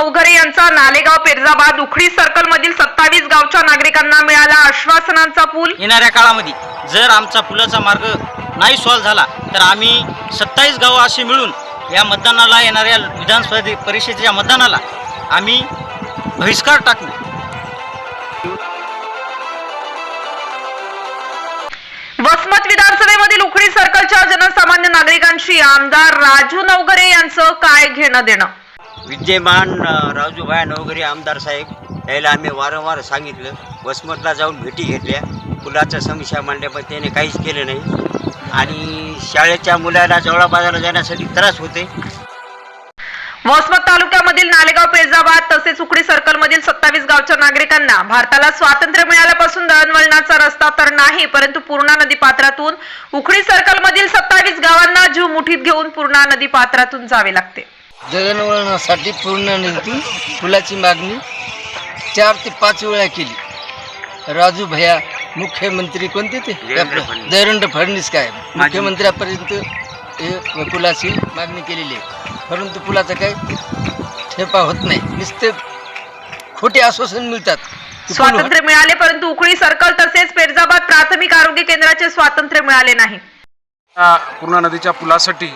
नवघरे यांचा नालेगाव पेरजाबाद उखडी सर्कल मधील सत्तावीस गावच्या नागरिकांना मिळाला आश्वासनांचा पूल. येणाऱ्या काळामध्ये जर आमचा पुलाचा मार्ग नाही सॉल्व झाला तर आम्ही सत्तावीस गावं अशी मिळून या मतदानाला येणाऱ्या विधानसभा परिषदेच्या मतदानाला आम्ही बहिष्कार टाकू. वसमत विधानसभेमधील उखडी सर्कलच्या जनसामान्य नागरिकांशी आमदार राजू नवघरे यांचं काय घेणं देणं विद्यमान राजू राजूभाई वगैरे आमदार साहेब यायला आम्ही वारंवार सांगितलं वसमतला जाऊन भेटी घेतल्या. पुलाच्या समस्या मांडल्या पण त्याने काहीच केलं नाही. आणि शाळेच्या मुलाला जवळा बाजारला जाण्यासाठी त्रास होते वसमत तालुक्यामधील नालेगाव पेजाबाद तसेच उकडी सर्कल मधील सत्तावीस गावच्या नागरिकांना भारताला स्वातंत्र्य मिळाल्यापासून दळणवळणाचा रस्ता तर नाही परंतु पूर्णा नदी पात्रातून उकडी सर्कल मधील सत्तावीस गावांना जीव मुठीत घेऊन पूर्णा नदी पात्रातून जावे लागते. दळणवळणासाठी पूर्ण निधीतून पुलाची मागणी चार ते पाच वेळा केली. राजू भैया मुख्यमंत्री कोणते ते? देवेंद्र फडणवीस. काय? मुख्यमंत्र्यापर्यंत हे पुलाची मागणी केलेली आहे. परंतु पुलाचा काही ठेपा होत नाही. नुसते खोटे आश्वासन मिळतात स्वातंत्र्य मिळाले परंतु उखडी सर्कल तसेच पेरजाबाद प्राथमिक आरोग्य केंद्राचे स्वातंत्र्य मिळाले नाही. पूर्णा नदीच्या पुलासाठी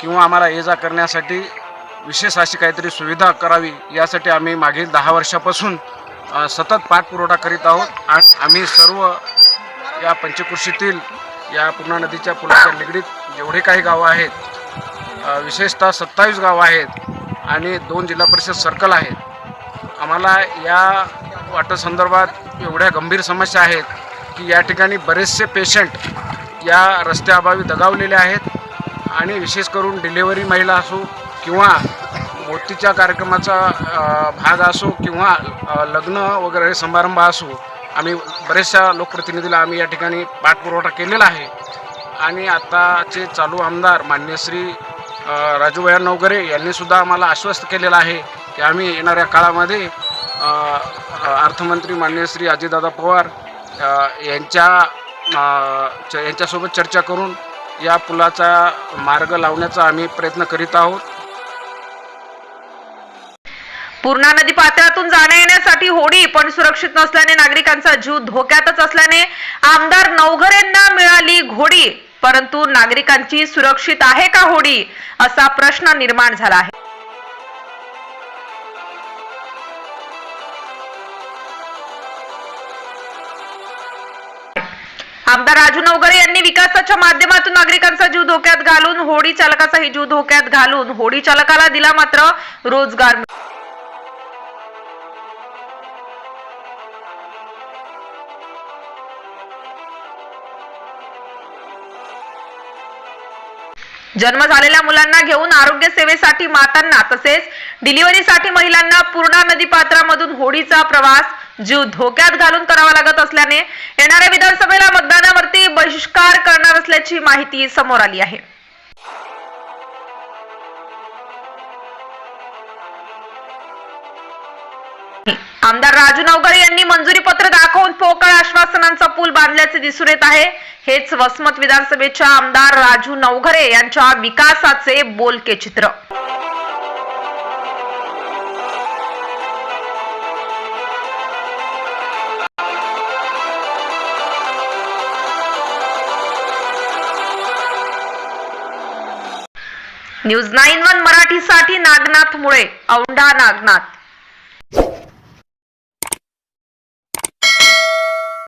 किंवा आम्हाला ये जा करण्यासाठी विशेष अशी काहीतरी सुविधा करावी यासाठी आम्ही मागील दहा वर्षापासून सतत पाठपुरवठा करीत आहोत आणि आम्ही सर्व या पंचकृषीतील या पूर्णा नदीच्या पुलाच्या निगडीत जेवढे काही गावं आहेत विशेषतः सत्तावीस गावं आहेत आणि दोन जिल्हा परिषद सर्कल आहेत आम्हाला या वाटसंदर्भात एवढ्या गंभीर समस्या आहेत की या ठिकाणी बरेचसे पेशंट या रस्त्याअभावी दगावलेले आहेत आणि विशेष करून डिलेवरी महिला असो किंवा मोतीच्या कार्यक्रमाचा भाग असो किंवा लग्न वगैरे समारंभ असो आम्ही बऱ्याचशा लोकप्रतिनिधीला आम्ही या ठिकाणी पाठपुरवठा केलेला आहे. आणि आत्ताचे चालू आमदार मान्य श्री अ, राजूभैया नवगरे आम्हाला आश्वस्त केलेलं आहे की आम्ही येणाऱ्या काळामध्ये अर्थमंत्री मान्य श्री अजितदादा पवार यांच्या च- यांच्यासोबत चर्चा करून या पुलाचा मार्ग लावण्याचा आम्ही प्रयत्न करीत आहोत. पूर्णा नदी पात्रातून जाण्या येण्यासाठी होडी पण सुरक्षित नसल्याने नागरिकांचा जीव धोक्यातच असल्याने आमदार नवघरेंना मिळाली घोडी. परंतु नागरिकांची सुरक्षित आहे का होडी? असा प्रश्न निर्माण झाला आहे. आमदार राजू नवघरे यांनी विकासाच्या माध्यमातून नागरिकांचा जीव धोक्यात घालून होडी चालकाचाही जीव धोक्यात घालून होडी चालकाला दिला मात्र रोजगार जन्म झालेल्या मुलांना घेऊन आरोग्य सेवेसाठी मातांना तसेच डिलिव्हरीसाठी महिलांना पूर्णा नदी पात्रामधून होडीचा प्रवास जीव धोक्यात घालून करावा लागत असल्याने येणाऱ्या विधानसभेला मतदानावरती बहिष्कार करणार असल्याची माहिती समोर आली आहे. आमदार राजू नवगरे यांनी मंजुरी पत्र दाखवून पोकळ आश्वासनांचा पूल बांधल्याचे दिसून येत आहे. हेच वसमत विधानसभेच्या आमदार राजू नवघरे यांच्या विकासाचे बोलके चित्र. न्यूज नाईन वन मराठीसाठी नागनाथ मुळे औंढा नागनाथ.